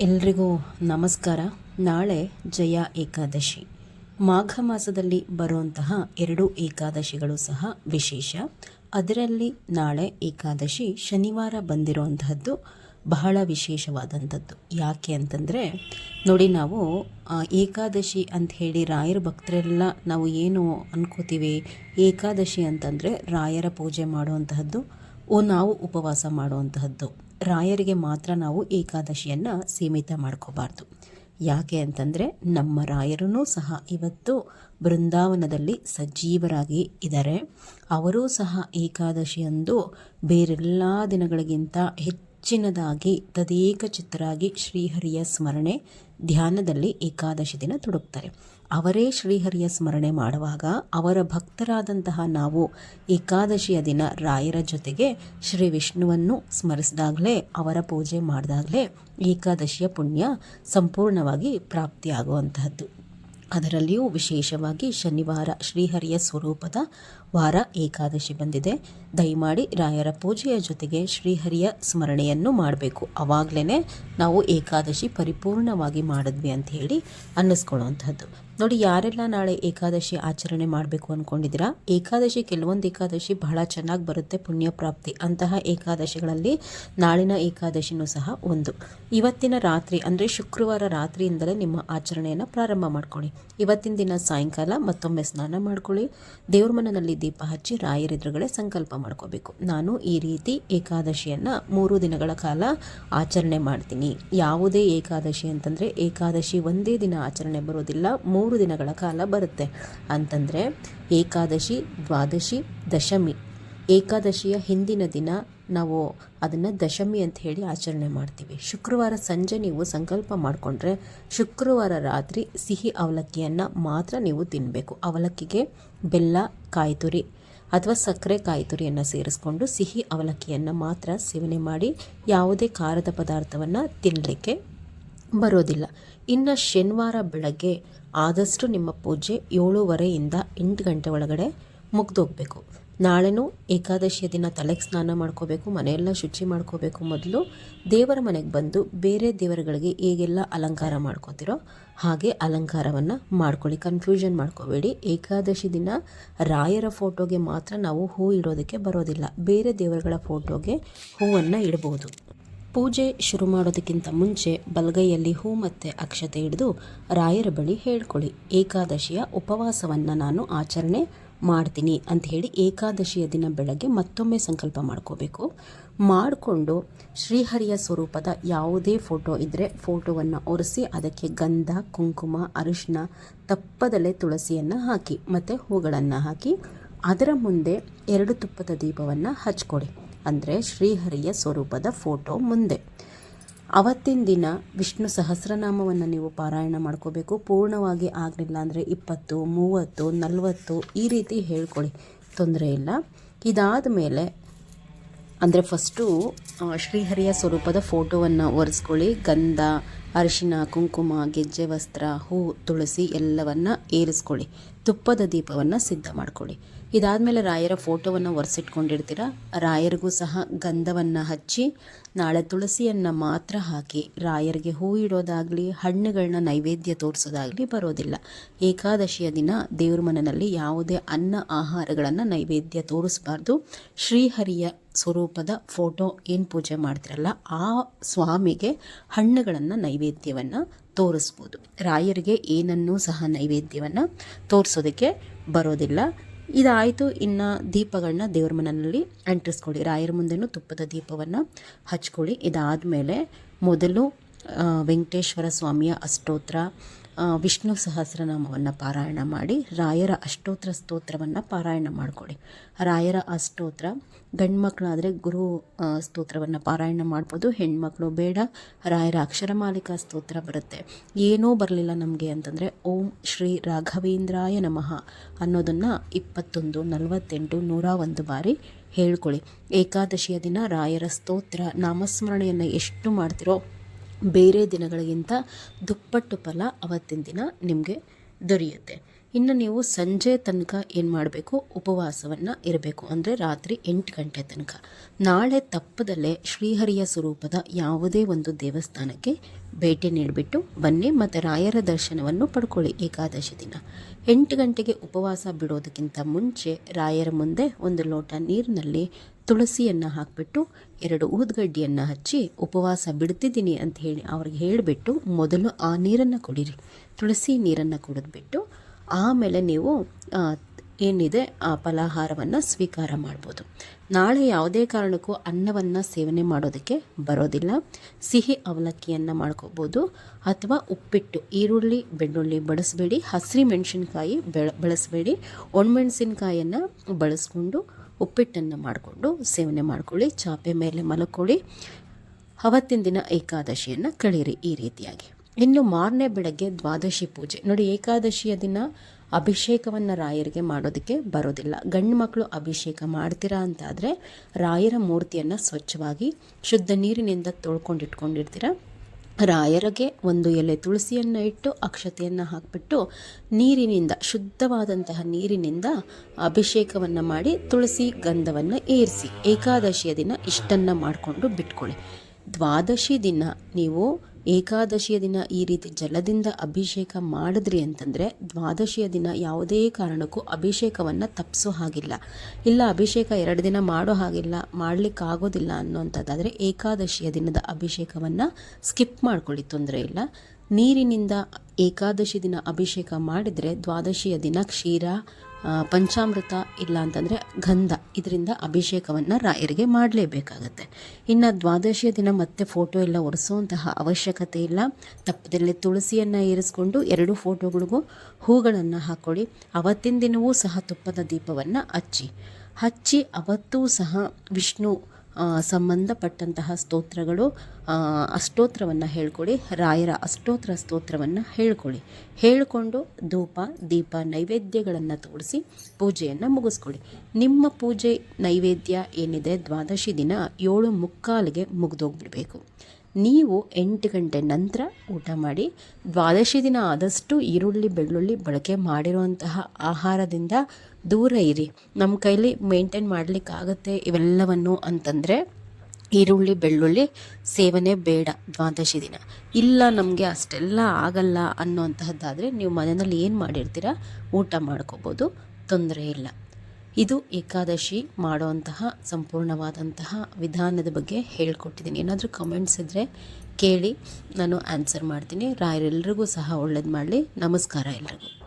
ಎಲ್ರಿಗೂ ನಮಸ್ಕಾರ. ನಾಳೆ ಜಯ ಏಕಾದಶಿ. ಮಾಘ ಮಾಸದಲ್ಲಿ ಬರುವಂತಹ ಎರಡು ಏಕಾದಶಿಗಳು ಸಹ ವಿಶೇಷ. ಅದರಲ್ಲಿ ನಾಳೆ ಏಕಾದಶಿ ಶನಿವಾರ ಬಂದಿರುವಂತಹದ್ದು ಬಹಳ ವಿಶೇಷವಾದಂಥದ್ದು ಯಾಕೆ ಅಂತಂದರೆ, ನೋಡಿ ನಾವು ಏಕಾದಶಿ ಅಂತ ಹೇಳಿ ರಾಯರ ಭಕ್ತರೆಲ್ಲ ನಾವು ಏನು ಅನ್ಕೋತೀವಿ? ಏಕಾದಶಿ ಅಂತಂದರೆ ರಾಯರ ಪೂಜೆ ಮಾಡುವಂತಹದ್ದು, ಓ ನಾವು ಉಪವಾಸ ಮಾಡುವಂತಹದ್ದು. ರಾಯರಿಗೆ ಮಾತ್ರ ನಾವು ಏಕಾದಶಿಯನ್ನು ಸೀಮಿತ ಮಾಡ್ಕೋಬಾರ್ದು. ಯಾಕೆ ಅಂತಂದರೆ ನಮ್ಮ ರಾಯರೂ ಸಹ ಇವತ್ತು ಬೃಂದಾವನದಲ್ಲಿ ಸಜೀವರಾಗಿ ಇದ್ದಾರೆ. ಅವರೂ ಸಹ ಏಕಾದಶಿಯಂದು ಬೇರೆಲ್ಲ ದಿನಗಳಿಗಿಂತ ಹೆಚ್ಚಿನದಾಗಿ ತದೇಕ ಚಿತ್ತರಾಗಿ ಶ್ರೀಹರಿಯ ಸ್ಮರಣೆ ಧ್ಯಾನದಲ್ಲಿ ಏಕಾದಶಿ ದಿನ ತೊಡಗ್ತಾರೆ ಅವರೇ ಶ್ರೀಹರಿಯ ಸ್ಮರಣೆ ಮಾಡುವಾಗ ಅವರ ಭಕ್ತರಾದಂತಹ ನಾವು ಏಕಾದಶಿಯ ದಿನ ರಾಯರ ಜೊತೆಗೆ ಶ್ರೀ ವಿಷ್ಣುವನ್ನು ಸ್ಮರಿಸಿದಾಗಲೇ, ಅವರ ಪೂಜೆ ಮಾಡಿದಾಗಲೇ ಏಕಾದಶಿಯ ಪುಣ್ಯ ಸಂಪೂರ್ಣವಾಗಿ ಪ್ರಾಪ್ತಿಯಾಗುವಂತಹದ್ದು. ಅದರಲ್ಲಿಯೂ ವಿಶೇಷವಾಗಿ ಶನಿವಾರ ಶ್ರೀಹರಿಯ ಸ್ವರೂಪದ ವಾರ ಏಕಾದಶಿ ಬಂದಿದೆ. ದಯಮಾಡಿ ರಾಯರ ಪೂಜೆಯ ಜೊತೆಗೆ ಶ್ರೀಹರಿಯ ಸ್ಮರಣೆಯನ್ನು ಮಾಡಬೇಕು. ಆವಾಗಲೇ ನಾವು ಏಕಾದಶಿ ಪರಿಪೂರ್ಣವಾಗಿ ಮಾಡಿದ್ವಿ ಅಂತ ಹೇಳಿ ಅನ್ನಿಸ್ಕೊಳ್ಳುವಂಥದ್ದು ನೋಡಿ, ಯಾರೆಲ್ಲ ನಾಳೆ ಏಕಾದಶಿ ಆಚರಣೆ ಮಾಡಬೇಕು ಅಂದ್ಕೊಂಡಿದ್ದೀರಾ ಏಕಾದಶಿ, ಕೆಲವೊಂದು ಏಕಾದಶಿ ಬಹಳ ಚೆನ್ನಾಗಿ ಬರುತ್ತೆ ಪುಣ್ಯ ಪ್ರಾಪ್ತಿ ಅಂತಹ ಏಕಾದಶಿಗಳಲ್ಲಿ ನಾಳಿನ ಏಕಾದಶಿನೂ ಸಹ ಒಂದು. ಇವತ್ತಿನ ರಾತ್ರಿ, ಅಂದರೆ ಶುಕ್ರವಾರ ರಾತ್ರಿಯಿಂದಲೇ ನಿಮ್ಮ ಆಚರಣೆಯನ್ನು ಪ್ರಾರಂಭ ಮಾಡ್ಕೊಳ್ಳಿ. ಇವತ್ತಿನ ದಿನ ಸಾಯಂಕಾಲ ಮತ್ತೊಮ್ಮೆ ಸ್ನಾನ ಮಾಡ್ಕೊಳ್ಳಿ. ದೇವ್ರ ಮನೆಯಲ್ಲಿ ದೀಪ ಹಚ್ಚಿ ರಾಯರೆದುರುಗಡೆ ಸಂಕಲ್ಪ ಮಾಡ್ಕೋಬೇಕು. ನಾನು ಈ ರೀತಿ ಏಕಾದಶಿಯನ್ನು ಮೂರು ದಿನಗಳ ಕಾಲ ಆಚರಣೆ ಮಾಡ್ತೀನಿ. ಯಾವುದೇ ಏಕಾದಶಿ ಅಂತಂದರೆ ಏಕಾದಶಿ ಒಂದೇ ದಿನ ಆಚರಣೆ ಬರೋದಿಲ್ಲ, ಮೂರು ದಿನಗಳ ಕಾಲ ಬರುತ್ತೆ. ಅಂತಂದರೆ ಏಕಾದಶಿ, ದ್ವಾದಶಿ, ದಶಮಿ ಏಕಾದಶಿಯ ಹಿಂದಿನ ದಿನ ನಾವು ಅದನ್ನು ದಶಮಿ ಅಂತ ಹೇಳಿ ಆಚರಣೆ ಮಾಡ್ತೀವಿ. ಶುಕ್ರವಾರ ಸಂಜೆ ನೀವು ಸಂಕಲ್ಪ ಮಾಡಿಕೊಂಡ್ರೆ ಶುಕ್ರವಾರ ರಾತ್ರಿ ಸಿಹಿ ಅವಲಕ್ಕಿಯನ್ನು ಮಾತ್ರ ನೀವು ತಿನ್ನಬೇಕು ಅವಲಕ್ಕಿಗೆ ಬೆಲ್ಲ ಕಾಯಿ ತುರಿ ಅಥವಾ ಸಕ್ಕರೆ ಕಾಯಿ ತುರಿಯನ್ನು ಸೇರಿಸ್ಕೊಂಡು ಸಿಹಿ ಅವಲಕ್ಕಿಯನ್ನು ಮಾತ್ರ ಸೇವನೆ ಮಾಡಿ ಯಾವುದೇ ಖಾರದ ಪದಾರ್ಥವನ್ನು ತಿನ್ನಲಿಕ್ಕೆ ಬರೋದಿಲ್ಲ. ಇನ್ನು ಶನಿವಾರ ಬೆಳಗ್ಗೆ ಆದಷ್ಟು ನಿಮ್ಮ ಪೂಜೆ ಏಳೂವರೆಯಿಂದ ಎಂಟು ಗಂಟೆ ಒಳಗಡೆ ಮುಗ್ದೋಗ್ಬೇಕು. ನಾಳೆನೂ ಏಕಾದಶಿಯ ದಿನ ತಲೆಗೆ ಸ್ನಾನ ಮಾಡ್ಕೋಬೇಕು, ಮನೆಯೆಲ್ಲ ಶುಚಿ ಮಾಡ್ಕೋಬೇಕು ಮೊದಲು ದೇವರ ಮನೆಗೆ ಬಂದು ಬೇರೆ ದೇವರುಗಳಿಗೆ ಹೇಗೆಲ್ಲ ಅಲಂಕಾರ ಮಾಡ್ಕೋತಿರೋ ಹಾಗೆ ಅಲಂಕಾರವನ್ನು ಮಾಡ್ಕೊಳ್ಳಿ. ಕನ್ಫ್ಯೂಷನ್ ಮಾಡ್ಕೋಬೇಡಿ. ಏಕಾದಶಿ ದಿನ ರಾಯರ ಫೋಟೋಗೆ ಮಾತ್ರ ನಾವು ಹೂ ಇಡೋದಕ್ಕೆ ಬರೋದಿಲ್ಲ. ಬೇರೆ ದೇವರುಗಳ ಫೋಟೋಗೆ ಹೂವನ್ನು ಇಡಬಹುದು. ಪೂಜೆ ಶುರು ಮಾಡೋದಕ್ಕಿಂತ ಮುಂಚೆ ಬಲಗೈಯಲ್ಲಿ ಹೂ ಮತ್ತು ಅಕ್ಷತೆ ಹಿಡಿದು ರಾಯರ ಬಳಿ ಹೇಳ್ಕೊಳ್ಳಿ. ಏಕಾದಶಿಯ ಉಪವಾಸವನ್ನು ನಾನು ಆಚರಣೆ ಮಾಡ್ತೀನಿ ಅಂತ ಹೇಳಿ ಏಕಾದಶಿಯ ದಿನ ಬೆಳಗ್ಗೆ ಮತ್ತೊಮ್ಮೆ ಸಂಕಲ್ಪ ಮಾಡ್ಕೋಬೇಕು. ಮಾಡಿಕೊಂಡು ಶ್ರೀಹರಿಯ ಸ್ವರೂಪದ ಯಾವುದೇ ಫೋಟೋ ಇದ್ದರೆ ಫೋಟೋವನ್ನು ಒರೆಸಿ, ಅದಕ್ಕೆ ಗಂಧ, ಕುಂಕುಮ, ಅರಿಶಿನ ತಪ್ಪದಲ್ಲೇ ತುಳಸಿಯನ್ನು ಹಾಕಿ, ಮತ್ತು ಹೂಗಳನ್ನು ಹಾಕಿ, ಅದರ ಮುಂದೆ ಎರಡು ತುಪ್ಪದ ದೀಪವನ್ನು ಹಚ್ಕೊಡಿ. ಅಂದರೆ ಶ್ರೀಹರಿಯ ಸ್ವರೂಪದ ಫೋಟೋ ಮುಂದೆ. ಅವತ್ತಿನ ದಿನ ವಿಷ್ಣು ಸಹಸ್ರನಾಮವನ್ನು ನೀವು ಪಾರಾಯಣ ಮಾಡ್ಕೋಬೇಕು. ಪೂರ್ಣವಾಗಿ ಆಗಲಿಲ್ಲ ಅಂದರೆ ಇಪ್ಪತ್ತು, ಮೂವತ್ತು, ನಲವತ್ತು ಈ ರೀತಿ ಹೇಳ್ಕೊಳ್ಳಿ ತೊಂದರೆ ಇಲ್ಲ. ಇದಾದ ಮೇಲೆ ಅಂದರೆ ಫಸ್ಟು ಶ್ರೀಹರಿಯ ಸ್ವರೂಪದ ಫೋಟೋವನ್ನು ಒರೆಸ್ಕೊಳ್ಳಿ. ಗಂಧ, ಅರಿಶಿನ, ಕುಂಕುಮ, ಗೆಜ್ಜೆ, ವಸ್ತ್ರ, ಹೂ, ತುಳಸಿ ಎಲ್ಲವನ್ನು ಏರಿಸ್ಕೊಳ್ಳಿ. ತುಪ್ಪದ ದೀಪವನ್ನು ಸಿದ್ಧ ಮಾಡ್ಕೊಳ್ಳಿ. ಇದಾದಮೇಲೆ ರಾಯರ ಫೋಟೋವನ್ನು ಒರೆಸಿಟ್ಕೊಂಡಿರ್ತೀರ? ರಾಯರಿಗೂ ಸಹ ಗಂಧವನ್ನು ಹಚ್ಚಿ, ನಾಳೆ ತುಳಸಿಯನ್ನು ಮಾತ್ರ ಹಾಕಿ, ರಾಯರಿಗೆ ಹೂ ಇಡೋದಾಗಲಿ ಹಣ್ಣುಗಳನ್ನ ನೈವೇದ್ಯ ತೋರಿಸೋದಾಗಲಿ ಬರೋದಿಲ್ಲ. ಏಕಾದಶಿಯ ದಿನ ದೇವ್ರ ಮನೆಯಲ್ಲಿ ಯಾವುದೇ ಅನ್ನ ಆಹಾರಗಳನ್ನು ನೈವೇದ್ಯ ತೋರಿಸಬಾರ್ದು. ಶ್ರೀಹರಿಯ ಸ್ವರೂಪದ ಫೋಟೋ ಏನು ಪೂಜೆ ಮಾಡ್ತಿರಲ್ಲ, ಆ ಸ್ವಾಮಿಗೆ ಹಣ್ಣುಗಳನ್ನು ನೈವೇದ್ಯವನ್ನು ತೋರಿಸ್ಬೋದು. ರಾಯರಿಗೆ ಏನನ್ನೂ ಸಹ ನೈವೇದ್ಯವನ್ನು ತೋರಿಸೋದಕ್ಕೆ ಬರೋದಿಲ್ಲ. ಇದಾಯಿತು. ಇನ್ನು ದೀಪಗಳನ್ನ ದೇವ್ರ ಮನೆಯಲ್ಲಿ ಅಂಟಿಸ್ಕೊಳ್ಳಿ. ರಾಯರ ಮುಂದೆನೂ ತುಪ್ಪದ ದೀಪವನ್ನು ಹಚ್ಕೊಳ್ಳಿ. ಇದಾದಮೇಲೆ ಮೊದಲು ಆ, ವೆಂಕಟೇಶ್ವರ ಸ್ವಾಮಿಯ ಅಷ್ಟೋತ್ರ ವಿಷ್ಣು ಸಹಸ್ರನಾಮವನ್ನು ಪಾರಾಯಣ ಮಾಡಿ, ರಾಯರ ಅಷ್ಟೋತ್ರ ಸ್ತೋತ್ರವನ್ನು ಪಾರಾಯಣ ಮಾಡಿಕೊಡಿ ರಾಯರ ಅಷ್ಟೋತ್ರ ಗಂಡು ಮಕ್ಕಳಾದರೆ ಗುರು ಸ್ತೋತ್ರವನ್ನು ಪಾರಾಯಣ ಮಾಡ್ಬೋದು, ಹೆಣ್ಮಕ್ಳು ಬೇಡ, ರಾಯರ ಅಕ್ಷರಮಾಲಿಕಾ ಸ್ತೋತ್ರ ಬರುತ್ತೆ. ಏನೂ ಬರಲಿಲ್ಲ ನಮಗೆ ಅಂತಂದರೆ, ಓಂ ಶ್ರೀ ರಾಘವೇಂದ್ರಾಯ ನಮಃ ಅನ್ನೋದನ್ನು ಇಪ್ಪತ್ತೊಂದು, ನಲವತ್ತೆಂಟು, ನೂರ ಒಂದು ಬಾರಿ ಹೇಳ್ಕೊಳ್ಳಿ. ಏಕಾದಶಿಯ ದಿನ ರಾಯರ ಸ್ತೋತ್ರ, ನಾಮಸ್ಮರಣೆಯನ್ನು ಎಷ್ಟು ಮಾಡ್ತಿರೋ ಬೇರೆ ದಿನಗಳಿಗಿಂತ ದುಪ್ಪಟ್ಟು ಫಲ ಅವತ್ತಿನ ದಿನ ನಿಮಗೆ ದೊರೆಯುತ್ತೆ. ಇನ್ನು ನೀವು ಸಂಜೆ ತನಕ ಏನು ಮಾಡಬೇಕು? ಉಪವಾಸವನ್ನು ಇರಬೇಕು. ಅಂದರೆ ರಾತ್ರಿ ಎಂಟು ಗಂಟೆ ತನಕ. ನಾಳೆ ತಪ್ಪದಲ್ಲೇ ಶ್ರೀಹರಿಯ ಸ್ವರೂಪದ ಯಾವುದೇ ಒಂದು ದೇವಸ್ಥಾನಕ್ಕೆ ಭೇಟಿ ನೀಡಿಬಿಟ್ಟು ಬನ್ನಿ, ಮತ್ತು ರಾಯರ ದರ್ಶನವನ್ನು ಪಡ್ಕೊಳ್ಳಿ ಏಕಾದಶಿ ದಿನ. ಎಂಟು ಗಂಟೆಗೆ ಉಪವಾಸ ಬಿಡೋದಕ್ಕಿಂತ ಮುಂಚೆ ರಾಯರ ಮುಂದೆ ಒಂದು ಲೋಟ ನೀರಿನಲ್ಲಿ ತುಳಸಿಯನ್ನು ಹಾಕಿಬಿಟ್ಟು ಎರಡು ಊದ್ಗಡ್ಡಿಯನ್ನು ಹಚ್ಚಿ ಉಪವಾಸ ಬಿಡ್ತಿದ್ದೀನಿ ಅಂತ ಹೇಳಿ ಅವ್ರಿಗೆ ಹೇಳಿಬಿಟ್ಟು ಮೊದಲು ಆ ನೀರನ್ನು ಕುಡೀರಿ. ತುಳಸಿ ನೀರನ್ನು ಕುಡಿದ್ಬಿಟ್ಟು ಆಮೇಲೆ ನೀವು ಏನಿದೆ, ಆ ಫಲಾಹಾರವನ್ನು ಸ್ವೀಕಾರ ಮಾಡ್ಬೋದು. ನಾಳೆ ಯಾವುದೇ ಕಾರಣಕ್ಕೂ ಅನ್ನವನ್ನು ಸೇವನೆ ಮಾಡೋದಕ್ಕೆ ಬರೋದಿಲ್ಲ. ಸಿಹಿ ಅವಲಕ್ಕಿಯನ್ನು ಮಾಡ್ಕೋಬೋದು. ಅಥವಾ ಉಪ್ಪಿಟ್ಟು, ಈರುಳ್ಳಿ, ಬೆಳ್ಳುಳ್ಳಿ ಬಳಸಬೇಡಿ. ಹಸಿರು ಮೆಣಸಿನ್ಕಾಯಿ ಬೆಳ, ಬಳಸಬೇಡಿ. ಒಣಮೆಣಸಿನ್ಕಾಯನ್ನು ಬಳಸ್ಕೊಂಡು ಉಪ್ಪಿಟ್ಟನ್ನು ಮಾಡಿಕೊಂಡು ಸೇವನೆ ಮಾಡ್ಕೊಳ್ಳಿ, ಚಾಪೆ ಮೇಲೆ ಮಲ್ಕೊಳ್ಳಿ. ಅವತ್ತಿನ ದಿನ ಏಕಾದಶಿಯನ್ನು ಕಳೀರಿ ಈ ರೀತಿಯಾಗಿ. ಇನ್ನು ಮಾರನೇ ಬೆಳಗ್ಗೆ ದ್ವಾದಶಿ ಪೂಜೆ. ನೋಡಿ, ಏಕಾದಶಿಯ ದಿನ ಅಭಿಷೇಕವನ್ನು ರಾಯರಿಗೆ ಮಾಡೋದಕ್ಕೆ ಬರೋದಿಲ್ಲ. ಗಂಡು ಮಕ್ಕಳು ಅಭಿಷೇಕ ಮಾಡ್ತೀರಾ ಅಂತಾದರೆ ರಾಯರ ಮೂರ್ತಿಯನ್ನು ಸ್ವಚ್ಛವಾಗಿ ಶುದ್ಧ ನೀರಿನಿಂದ ತೊಳ್ಕೊಂಡಿಟ್ಕೊಂಡಿರ್ತೀರ? ರಾಯರಿಗೆ ಒಂದು ಎಲೆ ತುಳಸಿಯನ್ನು ಇಟ್ಟು ಅಕ್ಷತೆಯನ್ನು ಹಾಕಿಬಿಟ್ಟು ನೀರಿನಿಂದ, ಶುದ್ಧವಾದಂತಹ ನೀರಿನಿಂದ ಅಭಿಷೇಕವನ್ನು ಮಾಡಿ ತುಳಸಿ ಗಂಧವನ್ನು ಏರಿಸಿ. ಏಕಾದಶಿಯ ದಿನ ಇಷ್ಟನ್ನು ಮಾಡಿಕೊಂಡು ಬಿಟ್ಕೊಳ್ಳಿ. ದ್ವಾದಶಿ ದಿನ ನೀವು ಏಕಾದಶಿಯ ದಿನ ಈ ರೀತಿ ಜಲದಿಂದ ಅಭಿಷೇಕ ಮಾಡಿದ್ರಿ ಅಂತಂದರೆ ದ್ವಾದಶಿಯ ದಿನ ಯಾವುದೇ ಕಾರಣಕ್ಕೂ ಅಭಿಷೇಕವನ್ನು ತಪ್ಪಿಸೋ ಹಾಗಿಲ್ಲ. ಇಲ್ಲ, ಅಭಿಷೇಕ ಎರಡು ದಿನ ಮಾಡೋ ಹಾಗಿಲ್ಲ ಮಾಡಲಿಕ್ಕಾಗೋದಿಲ್ಲ ಅನ್ನೋಂಥದ್ದಾದರೆ ಏಕಾದಶಿಯ ದಿನದ ಅಭಿಷೇಕವನ್ನು ಸ್ಕಿಪ್ ಮಾಡ್ಕೊಳ್ಳಿ, ತೊಂದರೆ ಇಲ್ಲ. ನೀರಿನಿಂದ ಏಕಾದಶಿ ದಿನ ಅಭಿಷೇಕ ಮಾಡಿದರೆ ದ್ವಾದಶಿಯ ದಿನ ಕ್ಷೀರ ಪಂಚಾಮೃತ ಇಲ್ಲ ಅಂತಂದರೆ ಗಂಧ. ಇದರಿಂದ ಅಭಿಷೇಕವನ್ನು ರಾಯರಿಗೆ ಮಾಡಲೇಬೇಕಾಗತ್ತೆ. ಇನ್ನು ದ್ವಾದಶಿಯ ದಿನ ಮತ್ತೆ ಫೋಟೋ ಎಲ್ಲ ಒರೆಸುವಂತಹ ಅವಶ್ಯಕತೆ ಇಲ್ಲ. ತಪ್ಪದಲ್ಲಿ ತುಳಸಿಯನ್ನು ಏರಿಸ್ಕೊಂಡು ಎರಡು ಫೋಟೋಗಳಿಗೂ ಹೂಗಳನ್ನು ಹಾಕ್ಕೊಳ್ಳಿ ಅವತ್ತಿನ ದಿನವೂ ಸಹ ತುಪ್ಪದ ದೀಪವನ್ನು ಹಚ್ಚಿ. ಹಚ್ಚಿ ಅವತ್ತೂ ಸಹ ವಿಷ್ಣು ಸಂಬಂಧಪಟ್ಟಂತಹ ಸ್ತೋತ್ರಗಳು ಅಷ್ಟೋತ್ರವನ್ನು ಹೇಳ್ಕೊಳ್ಳಿ ರಾಯರ ಅಷ್ಟೋತ್ರ ಸ್ತೋತ್ರವನ್ನು ಹೇಳ್ಕೊಳ್ಳಿ ಹೇಳಿಕೊಂಡು ಧೂಪ, ದೀಪ, ನೈವೇದ್ಯಗಳನ್ನು ತೋರಿಸಿ ಪೂಜೆಯನ್ನು ಮುಗಿಸ್ಕೊಳ್ಳಿ ನಿಮ್ಮ ಪೂಜೆ ನೈವೇದ್ಯ ಏನಿದೆ? ದ್ವಾದಶಿ ದಿನ ಏಳು ಮುಕ್ಕಾಲಿಗೆ ಮುಗಿದೋಗ್ಬಿಡ್ಬೇಕು. ನೀವು ಎಂಟು ಗಂಟೆ ನಂತರ ಊಟ ಮಾಡಿ, ದ್ವಾದಶಿ ದಿನ ಆದಷ್ಟು ಈರುಳ್ಳಿ, ಬೆಳ್ಳುಳ್ಳಿ ಬಳಕೆ ಮಾಡಿರುವಂತಹ ಆಹಾರದಿಂದ ದೂರ ಇರಿ. ನಮ್ಮ ಕೈಲಿ ಮೇಂಟೈನ್ ಮಾಡಲಿಕ್ಕಾಗತ್ತೆ ಇವೆಲ್ಲವನ್ನು ಅಂತಂದರೆ ಈರುಳ್ಳಿ, ಬೆಳ್ಳುಳ್ಳಿ ಸೇವನೆ ಬೇಡ ದ್ವಾದಶಿ ದಿನ. ಇಲ್ಲ ನಮಗೆ ಅಷ್ಟೆಲ್ಲ ಆಗಲ್ಲ ಅನ್ನೋಂತಹದ್ದಾದರೆ ನೀವು ಮನೆಯಲ್ಲಿ ಏನು ಮಾಡಿರ್ತೀರ? ಊಟ ಮಾಡ್ಕೋಬೋದು, ತೊಂದರೆ ಇಲ್ಲ. ಇದು ಏಕಾದಶಿ ಮಾಡುವಂತಹ ಸಂಪೂರ್ಣವಾದಂತಹ ವಿಧಾನದ ಬಗ್ಗೆ ಹೇಳ್ಕೊಟ್ಟಿದ್ದೀನಿ. ಏನಾದರೂ ಕಮೆಂಟ್ಸ್ ಇದ್ದರೆ ಕೇಳಿ, ನಾನು ಆನ್ಸರ್ ಮಾಡ್ತೀನಿ. ರಾಯರೆಲ್ಲರಿಗೂ ಸಹ ಒಳ್ಳೇದು ಮಾಡಲಿ. ನಮಸ್ಕಾರ ಎಲ್ರಿಗೂ.